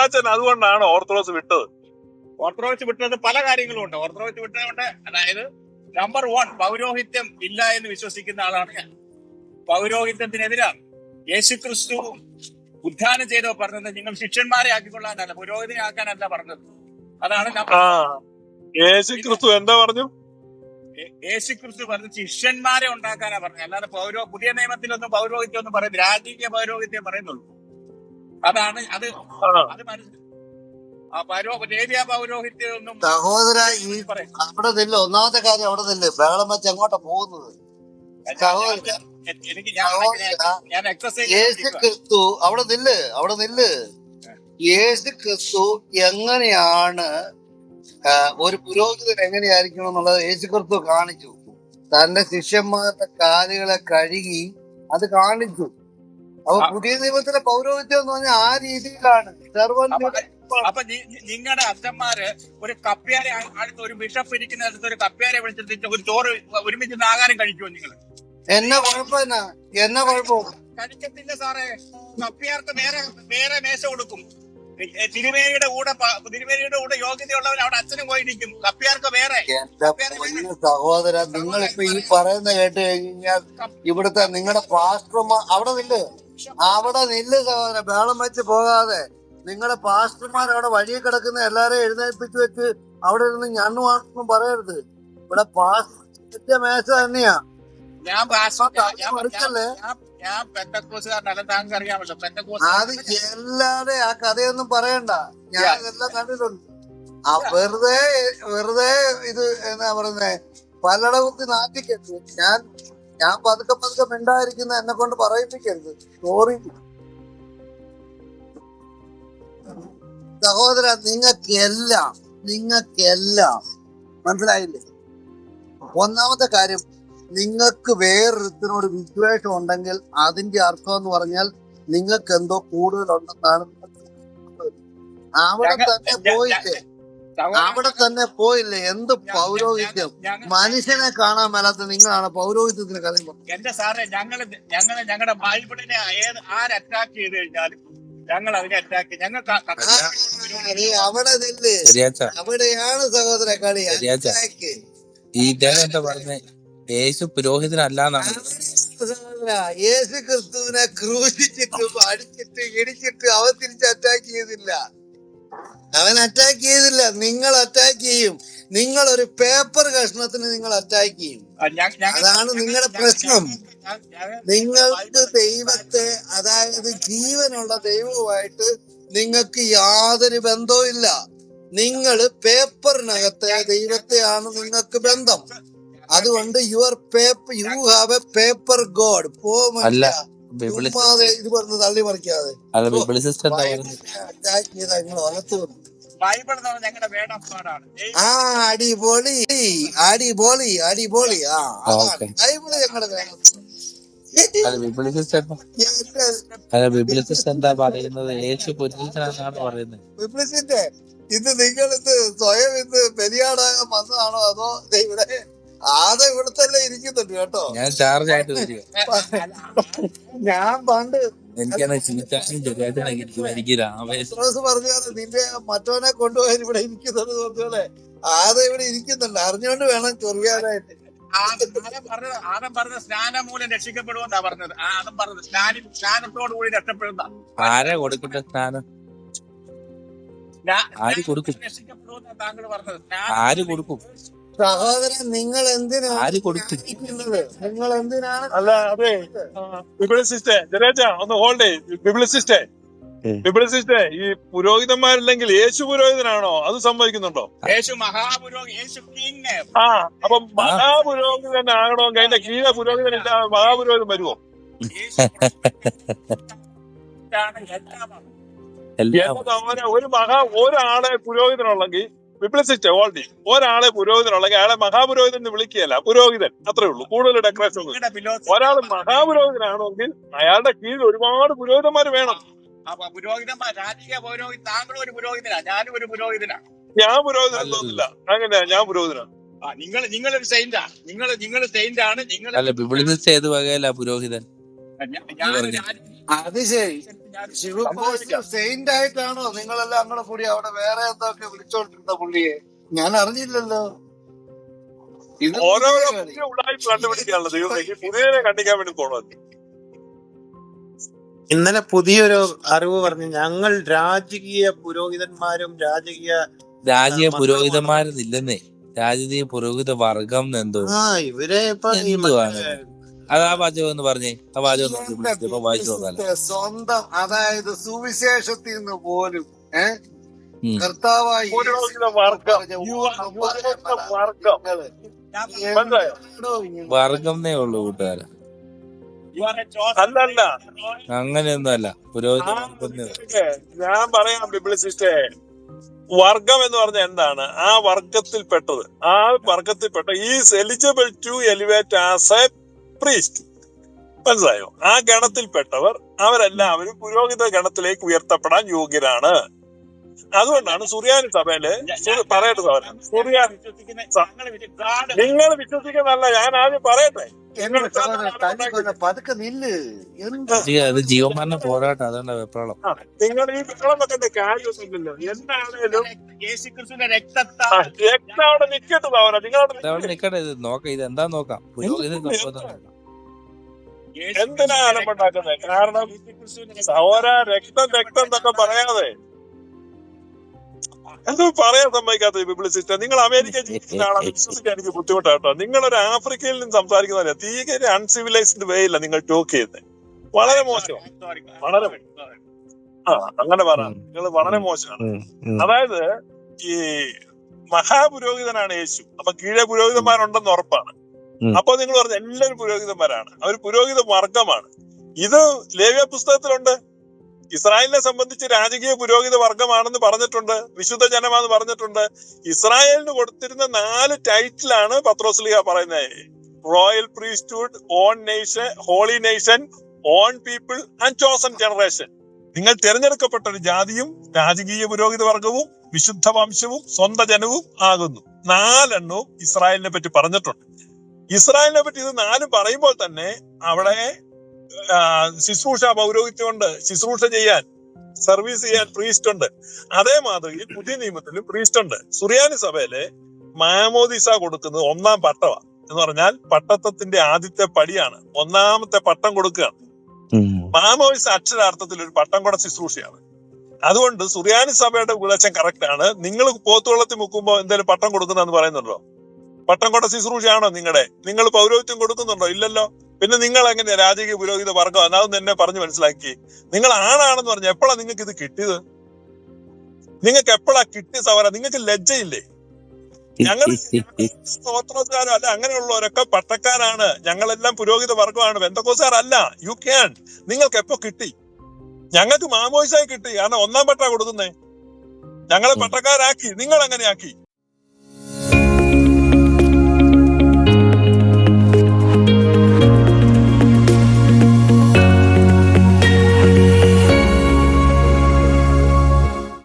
കുഞ്ഞാച്ചൻ അതുകൊണ്ടാണ് ഓർത്തഡോക്സ് വിട്ടത്. ഓർത്തഡോക്സ് വിട്ടത് പല കാര്യങ്ങളും ഉണ്ട്. ഓർത്തഡോക്സ് വിട്ടതുകൊണ്ട് അതായത് നമ്പർ വൺ പൗരോഹിത്യം ഇല്ല എന്ന് വിശ്വസിക്കുന്ന ആളാണ് ഞാൻ. പൗരോഹിത്യത്തിനെതിരാണ്. യേശുക്രിസ്തു ഉദ്ധാനം ചെയ്തോ പറഞ്ഞത് നിങ്ങൾ ശിഷ്യന്മാരെ ആക്കിക്കൊള്ളാനല്ല പുരോഹിതനെ ആക്കാനല്ല പറഞ്ഞത്. അതാണ് number ആ യേശു ക്രിസ്തു എന്താ പറഞ്ഞു? യേശു യേശുക്രിസ്തു പറഞ്ഞു ശിഷ്യന്മാരെ ഉണ്ടാക്കാനാ പറഞ്ഞത്. അല്ലാതെ പൗരോ പുതിയ നിയമത്തിലൊന്നും പൗരോഹിത്യം ഒന്നും പറയുന്നത് രാജകീയ പൗരോഹിത്യം പറയുന്നുള്ളൂ. അതാണ് അത് അത് പൗരോഹിത്യം സഹോദര ഈ അവിടെ നില്ല. ഒന്നാമത്തെ കാര്യം അവിടെ നില്ല. ബഹളം വെച്ച് അങ്ങോട്ടാ പോകുന്നത്? സഹോദര എനിക്ക് ഞാൻ ഞാൻ എക്സസൈസ് യേശു ക്രിസ്തു അവിടെ നില്ല് അവിടെ നില്ല്. യേശു ക്രിസ്തു എങ്ങനെയാണ് ഒരു പുരോഹിതൻ എങ്ങനെയായിരിക്കണം എന്നുള്ളത് യേശു ക്രിസ്തു കാണിച്ചു. തന്റെ ശിഷ്യന്മാരുടെ കാലുകളെ കഴുകി അത് കാണിച്ചു. അപ്പൊ. പുതിയ നിയമത്തിലെ പൗരോഹിത്യം എന്ന് പറഞ്ഞാൽ ആ രീതിയിലാണ്. അപ്പൊ നിങ്ങളുടെ അച്ഛന്മാര് ഒരു കപ്പ്യാരെ അടുത്ത് ഒരു ബിഷപ്പ് ഇരിക്കുന്ന അടുത്ത് ഒരു കപ്പ്യാരെ വിളിച്ചിട്ട് ഒരു ചോറ് ഒരുമിച്ച് ആഹാരം കഴിക്കുമോ നിങ്ങൾ എന്നാ കുഴപ്പം എന്നാ കുഴപ്പം കഴിക്കത്തില്ല സാറേ. കപ്പ്യാർക്ക് വേറെ വേറെ മേശ കൊടുക്കും. തിരുമേനിയുടെ കൂടെ തിരുമേനിയുടെ കൂടെ യോഗ്യതയുള്ളവൻ അവിടെ അച്ഛനും പോയിരിക്കും കപ്പ്യാർക്ക് വേറെ. സഹോദര നിങ്ങൾ ഇപ്പൊ ഈ പറയുന്ന കേട്ട് കഴിഞ്ഞാൽ ഇവിടുത്തെ നിങ്ങളുടെ പാസ്റ്റർമാർ അവിടെ നില്ല്. അവിടെ നില്ല് സഹോദരൻ ബഹളം വെച്ച് പോകാതെ. നിങ്ങളുടെ പാസ്റ്റർമാർ അവിടെ വഴി കിടക്കുന്ന എല്ലാരെയും എഴുന്നേൽപ്പിച്ച് വെച്ച് അവിടെ ഇരുന്ന് ഞണ്ണുവാണെന്നും പറയരുത്. ഇവിടെ പാസ്റ്റർ മേശ തന്നെയാ. ഞാൻ അത് എല്ലാടെ ആ കഥയൊന്നും പറയണ്ട. ഞാൻ ഇതെല്ലാം കണ്ടിട്ടുണ്ട്. ആ വെറുതെ വെറുതെ ഇത് എന്നാ പറയുന്നേ? പല്ലട കുത്തി നാട്ടിക്കരുത് ഞാൻ ഞാൻ പതുക്കെ പതുക്കെ മിണ്ടായിരിക്കുന്ന എന്നെ കൊണ്ട് പറയിപ്പിക്കരുത്. സോറി സഹോദര നിങ്ങൾക്കെല്ലാം നിങ്ങൾക്കെല്ലാം മനസ്സിലായില്ലേ? ഒന്നാമത്തെ കാര്യം നിങ്ങൾക്ക് വേറൊരുത്തിനോട് വിദ്വേഷം ഉണ്ടെങ്കിൽ അതിന്റെ അർത്ഥം എന്ന് പറഞ്ഞാൽ നിങ്ങൾക്ക് എന്തോ കൂടുതലുണ്ടെന്നാണ് അവിടെ തന്നെ പോയില്ലേ? അവിടെ തന്നെ പോയില്ലേ? എന്ത് പൗരോഹിത്യം? മനുഷ്യനെ കാണാൻ മേലാത്ത നിങ്ങളാണ് പൗരോഹിത്യത്തിന് കഥ. എന്റെ സാറേ ഞങ്ങൾ ഞങ്ങൾ ഞങ്ങളുടെ ബൈബിളിനെ ഏത് ആര് അറ്റാക്ക് ചെയ്ത് കഴിഞ്ഞാലും ഞങ്ങൾ അതിനെ അറ്റാക്ക് ഞങ്ങൾ ആ, നീ അവിടെ നില്ല്. ശരിയാച്ച അവിടെയാണ് സഹോദര കളി. അറ്റാക്ക്. ഈ ഇദ്ദേഹം എന്താ പറഞ്ഞ? യേശു പുരോഹിതനല്ലാന്നാണ്. യേശു ക്രിസ്തുവിനെ ക്രൂശിച്ചിട്ട് അടിച്ചിട്ട് ഇടിച്ചിട്ട് അവൻ തിരിച്ച് അറ്റാക്ക് ചെയ്തില്ല. അവൻ അറ്റാക്ക് ചെയ്തില്ല. നിങ്ങൾ അറ്റാക്ക് ചെയ്യും. നിങ്ങൾ ഒരു പേപ്പർ കഷ്ണത്തിന് നിങ്ങൾ അറ്റാക്ക് ചെയ്യും. അതാണ് നിങ്ങളുടെ പ്രശ്നം. നിങ്ങൾക്ക് ദൈവത്തെ അതായത് ജീവനുള്ള ദൈവവുമായിട്ട് നിങ്ങൾക്ക് യാതൊരു ബന്ധവും ഇല്ല. നിങ്ങൾ പേപ്പറിനകത്തെ ദൈവത്തെയാണ് നിങ്ങൾക്ക് ബന്ധം. അതുകൊണ്ട് your paper you have a paper God പോ അല്ല, ബിബിളി ഇത് പറഞ്ഞ് തള്ളി മറിക്കാതെ അല്ല ബിബിളി സിസ്റ്റർ എന്താ പറയുന്നത്? ആ അടിപൊളി അടിപൊളി അടിപൊളി. ആ ബൈബിൾ ഞങ്ങളുടെ അല്ല ബിബിളി സിസ്റ്റർ എന്താ? പറയുന്നത്? യേശു ഇത് നിങ്ങൾ ഇത് സ്വയം ഇത് പെരിയാടാകാൻ വന്നതാണോ അതോ ഇവിടെ ആദ്യം ഇവിടെ തന്നെ ഇരിക്കുന്നുണ്ട് കേട്ടോ. ഞാൻ ചാർജ് ആയിട്ട് വരിക. ഞാൻ പണ്ട് എനിക്കാണ് ചിന്തിച്ചാലും ശരിയായിട്ടാണ് എനിക്ക് എനിക്ക് ആവേശം. പത്രോസ് പറഞ്ഞ നിന്റെ മറ്റവനെ കൊണ്ടുപോയാൽ ഇവിടെ ഇരിക്കുന്നത് നോക്കിയോളെ ആദ്യം ഇവിടെ ഇരിക്കുന്നുണ്ട്. അറിഞ്ഞുകൊണ്ട് വേണം ചൊറിയാനായിട്ട് ആദം ആദം പറഞ്ഞത് ആദം പറഞ്ഞ സ്നാനം മൂലം രക്ഷിക്കപ്പെടുമെന്നാ പറഞ്ഞത്. ആദം പറഞ്ഞത് സ്നാനി സ്നാനത്തോടു കൂടി രക്ഷപ്പെടുന്ന. ആരാ കൊടുക്കട്ടെ സ്നാനം? ആര് കൊടുക്കും? രക്ഷിക്കപ്പെടുമെന്നാ താങ്കൾ പറഞ്ഞത്. ആര് കൊടുക്കും? സഹോദരൻ നിങ്ങൾ എന്തിനാണ് ആര് കൊടുക്കും നിങ്ങൾ എന്തിനാണ് അല്ല അതെ. ബിബിളിസിസ്റ്റേ ജനേച്ച ഒന്ന് ഹോൾഡേ ബിബിളിസിസ്റ്റേ ഉം. ബിബിളിസിസ്റ്റേ ഈ പുരോഹിതന്മാരില്ലെങ്കിൽ യേശു പുരോഹിതനാണോ? അത് സംഭവിക്കുന്നുണ്ടോ യേശു മഹാപുരോഹിത യേശു കിങ് ആ അപ്പൊ മഹാപുരോഹിതൻ ആകണമെങ്കിൽ അതിന്റെ കീഴ പുരോഹിതൻ ഇല്ല മഹാപുരോഹിതൻ വരുമോ എന്താ ഒരു മഹാ ഒരാളെ പുരോഹിതനുള്ളെങ്കിൽ വിപ്ലസിസ്റ്റേ ഓൾഡി ഒരാളെ പുരോഹിതനുള്ളെങ്കിൽ അയാളെ മഹാപുരോഹിതൻ എന്ന് വിളിക്കുകയല്ല പുരോഹിതൻ. അത്രേ ഉള്ളൂ. കൂടുതൽ ഡെക്കറേഷൻ ഒന്നും ഒരാൾ മഹാപുരോഹിതനാണെങ്കിൽ അയാളുടെ കീഴിൽ ഒരുപാട് പുരോഹിതന്മാർ വേണം. അപ്പൊ പുരോഹിതന്മാർ രാജകീയ പുരോഹിതൻ. താങ്കളും ഒരു പുരോഹിതനാ. ഞാനും ഒരു പുരോഹിതനാ. ഞാൻ പുരോഹിതനൊന്നുമില്ല അങ്ങനെയാ ഞാൻ പുരോഹിതനാണ് ആ നിങ്ങൾ ഒരു സെയിന്റാ നിങ്ങൾ നിങ്ങൾ സെയിന്റ് ആണ്. നിങ്ങൾ അല്ല ഏത് വകയല്ല പുരോഹിതൻ. അത് ശരി. സെയിന്റ് ആയിട്ടാണോ നിങ്ങളെല്ലാം അങ്ങനെ കൂടി അവിടെ വേറെ എന്തൊക്കെ വിളിച്ചോണ്ടിരുന്ന പുള്ളിയെ? ഞാൻ അറിഞ്ഞില്ലല്ലോ. ഇത് ഓരോരോ പുതിയ കളി. പുതിയ ഉടായ്പ കണ്ടുപിടിക്കാനുള്ള ദൈവം പുതിയതിനെ കണ്ടിക്കാൻ വേണ്ടി ഇന്നലെ പുതിയൊരു അറിവ് പറഞ്ഞു ഞങ്ങൾ രാജകീയ പുരോഹിതന്മാരും രാജകീയ രാജീയ പുരോഹിതന്മാരെന്നില്ലെന്നേ രാജകീയ പുരോഹിത വർഗം എന്തോ. ആ ഇവരെ ഇപ്പൊ അത് ആ വാചകം എന്ന് പറഞ്ഞേ ആ വാചകം വായിച്ചു നോക്കാം സ്വന്തം അതായത് സുവിശേഷത്തിൽ നിന്ന് പോലും. കർത്താവായി? വർഗംന്നേ ഉള്ളൂ കൂട്ടുകാരെ. അല്ലല്ല. അങ്ങനെയൊന്നും അല്ല പുരോഹിത ആ വർഗംന്നേ ഉള്ളൂ. ഇതൊക്കെ ഞാൻ പറയാം ബിബ്ലിസിസ്റ്റേ വർഗം എന്ന് പറഞ്ഞ എന്താണ്? ആ വർഗത്തിൽപ്പെട്ടത്. ആ വർഗത്തിൽപ്പെട്ട is eligible to elevate as a priest മനസ്സിലായോ? ആ ഗണത്തിൽപ്പെട്ടവർ അവരെല്ലാവരും പുരോഹിത ഗണത്തിലേക്ക് ഉയർത്തപ്പെടാൻ യോഗ്യരാണ്. അതുകൊണ്ടാണ് സുറിയാനി സഭയിൽ പറയട്ടെ സഭ സുറിയാനി നിങ്ങൾ വിശ്വസിക്കുന്നല്ല ഞാൻ ആദ്യം പറയട്ടെ. എന്നോട് സഹോദരൻ തല്ലിക്കൊല്ല പതുക്കെ നില്ല്. എന്താ? ഇത് അത് ജീവന്മാരുടെ പോരാട്ടം അതുകൊണ്ട് വെപ്രാളം. നിങ്ങളുടെ നിങ്ങൾ ഈ വെള്ളം വെക്കേണ്ട കാര്യമൊന്നുമില്ലല്ലോ. എന്താണേലും രക്തം അവിടെ നിൽക്കട്ടെ ഇത് അവിടെ നിക്കട്ടെ ഇത് നോക്കാം ഇത് എന്താ നോക്കാം? എന്തിനാ അലമ്പുണ്ടാക്കുന്നത് കാരണം സഹോദര രക്തം രക്തം എന്നൊക്കെ പറയാതെ. എന്തോ പറയാൻ സമ്മതിക്കാത്ത ബിബിൾ സിസ്റ്റം നിങ്ങൾ അമേരിക്ക ജീവിക്കുന്ന ആളാണ് വിശ്വസിക്കാൻ എനിക്ക് ബുദ്ധിമുട്ടാട്ടോ. നിങ്ങൾ ഒരു ആഫ്രിക്കയിൽ നിന്ന് സംസാരിക്കുന്നതല്ല. തീരെ അൺസിവിലൈസ്ഡ് വേ ഇല്ല നിങ്ങൾ ടോക്ക് ചെയ്യുന്നത് വളരെ മോശമാണ്. വളരെ ആ അങ്ങനെ പറയാം നിങ്ങൾ വളരെ മോശമാണ്. അതായത് ഈ മഹാപുരോഹിതനാണ് യേശു. അപ്പൊ കീഴെ പുരോഹിതന്മാരുണ്ടെന്ന് ഉറപ്പാണ്. അപ്പൊ നിങ്ങൾ പറഞ്ഞ എല്ലാവരും പുരോഹിതന്മാരാണ്. അവർ പുരോഹിത വർഗമാണ്. ഇത് ലേവ്യ പുസ്തകത്തിലുണ്ട്. ഇസ്രായേലിനെ സംബന്ധിച്ച് രാജകീയ പുരോഹിത വർഗമാണെന്ന് പറഞ്ഞിട്ടുണ്ട് വിശുദ്ധ ജനമാന്ന് പറഞ്ഞിട്ടുണ്ട്. ഇസ്രായേലിന് കൊടുത്തിരുന്ന നാല് ടൈറ്റിലാണ് പത്രോസ്ലിഹ പറയുന്നത് royal priesthood own nation holy nation own people and chosen generation നിങ്ങൾ തിരഞ്ഞെടുക്കപ്പെട്ട ഒരു ജാതിയും രാജകീയ പുരോഹിത വർഗവും വിശുദ്ധ വംശവും സ്വന്ത ജനവും ആകുന്നു. നാലെണ്ണവും ഇസ്രായേലിനെ പറ്റി പറഞ്ഞിട്ടുണ്ട്. ഇസ്രായേലിനെ പറ്റി ഇത് നാലും പറയുമ്പോൾ തന്നെ അവിടെ ശുശ്രൂഷ പൗരോഹിത്യമുണ്ട്. ശുശ്രൂഷ ചെയ്യാൻ സർവീസ് ചെയ്യാൻ പ്രീസ്റ്റ് ഉണ്ട് അതേ മാതൃകയിൽ പുതിയ നിയമത്തിലും പ്രീസ്റ്റ് ഉണ്ട് സുറിയാനി സഭയിലെ മാമോദിസ കൊടുക്കുന്നത് ഒന്നാം പട്ടമാണ് എന്ന് പറഞ്ഞാൽ പട്ടത്വത്തിന്റെ ആദ്യത്തെ പടിയാണ്. ഒന്നാമത്തെ പട്ടം കൊടുക്കുകയാണ്. മാമോദിസ അക്ഷരാർത്ഥത്തിൽ ഒരു പട്ടം കൂടെ ശുശ്രൂഷയാണ്. അതുകൊണ്ട് സുറിയാനി സഭയുടെ ഉപദേശം കറക്റ്റ് ആണ്. നിങ്ങൾ പോത്തുവെള്ളത്തിൽ മുക്കുമ്പോ എന്തെങ്കിലും പട്ടം കൊടുക്കുന്നെന്ന് പറയുന്നുണ്ടോ? പട്ടം കൊട ശുശ്രൂഷയാണോ നിങ്ങളുടെ നിങ്ങൾ പൗരോഹിത്യം കൊടുക്കുന്നുണ്ടോ? ഇല്ലല്ലോ. പിന്നെ നിങ്ങൾ എങ്ങനെയാ രാജകീയ പുരോഹിത വർഗം? അതാവും എന്നെ പറഞ്ഞു മനസ്സിലാക്കി. നിങ്ങൾ ആണാണെന്ന് പറഞ്ഞു എപ്പോഴാ നിങ്ങൾക്ക് ഇത് കിട്ടിയത്? നിങ്ങൾക്ക് എപ്പോഴാ കിട്ടിയ സവര നിങ്ങൾക്ക് ലജ്ജയില്ലേ? ഞങ്ങൾ ഓർത്തഡോക്സുകാരോ അല്ല അങ്ങനെയുള്ളവരൊക്കെ പട്ടക്കാരാണ്. ഞങ്ങളെല്ലാം പുരോഹിത വർഗമാണ്. അല്ല യു ക്യാൻ നിങ്ങൾക്ക് എപ്പോ കിട്ടി? ഞങ്ങൾക്ക് മാമോയിസായി കിട്ടി. കാരണം ഒന്നാം പട്ട കൊടുക്കുന്നേ. ഞങ്ങളെ പട്ടക്കാരാക്കി. നിങ്ങൾ എങ്ങനെയാക്കി?